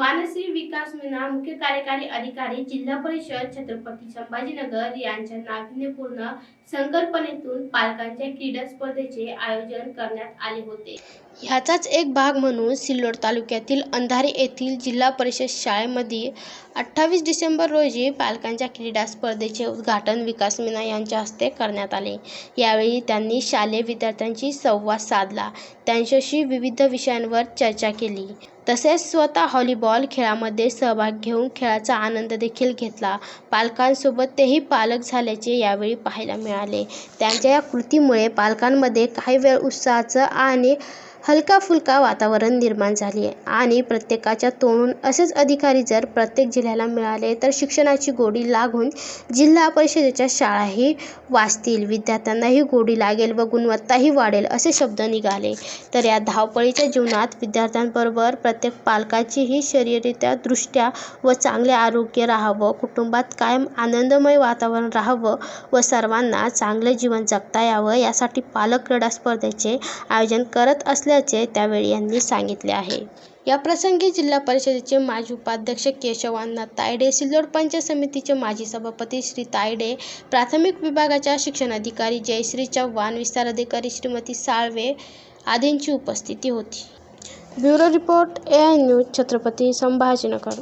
मानसी विकास मीना मुख्य कार्यकारी अधिकारी जिल्हा परिषद छत्रपती संभाजीनगर यांच्या नाविन्यपूर्ण संकल्पनेतून पालकांच्या क्रीडा स्पर्धेचे आयोजन करण्यात आले होते. ह्याचाच एक भाग म्हणून सिल्लोड तालुक्यातील अंधारी येथील जिल्हा परिषद शाळेमध्ये अठ्ठावीस डिसेंबर रोजी पालकांच्या क्रीडा स्पर्धेचे उद्घाटन विकास मीना यांच्या हस्ते करण्यात आले. यावेळी त्यांनी शालेय विद्यार्थ्यांशी संवाद साधला. त्यांच्याशी विविध विषयांवर चर्चा केली. तसेच स्वतः व्हॉलीबॉल खेळामध्ये सहभाग घेऊन खेळाचा आनंद देखील घेतला. पालकांसोबत तेही पालक झाल्याचे यावेळी पाहायला मिळाले. त्यांच्या या कृतीमुळे पालकांमध्ये काही वेळ उत्साहाचं आणि हलका फुलका वातावरण निर्माण झाले आणि प्रत्येकाच्या तोंडून असेच अधिकारी जर प्रत्येक जिल्ह्याला मिळाले तर शिक्षणाची गोडी लागून जिल्हा परिषदेच्या शाळाही वाचतील. विद्यार्थ्यांनाही गोडी लागेल व गुणवत्ताही वाढेल असे शब्द निघाले. तर या धावपळीच्या जीवनात विद्यार्थ्यांबरोबर प्रत्येक पालकाचीही शरीरित्या दृष्ट्या व चांगले आरोग्य राहावं कुटुंबात कायम आनंदमय वातावरण राहावं व सर्वांना चांगले जीवन जगता यावं यासाठी पालक क्रीडा स्पर्धेचे आयोजन करत असले असल्याचे त्यावेळी यांनी सांगितले आहे. या प्रसंगी जिल्हा परिषदेचे माजी उपाध्यक्ष केशवांना तायडे सिल्लोड पंचायत समितीचे माजी सभापती श्री तायडे प्राथमिक विभागाच्या शिक्षणाधिकारी जयश्री चव्हाण विस्तार अधिकारी श्रीमती साळवे आदींची उपस्थिती होती. Bureau report A I news Chhatrapati Sambhajinagar.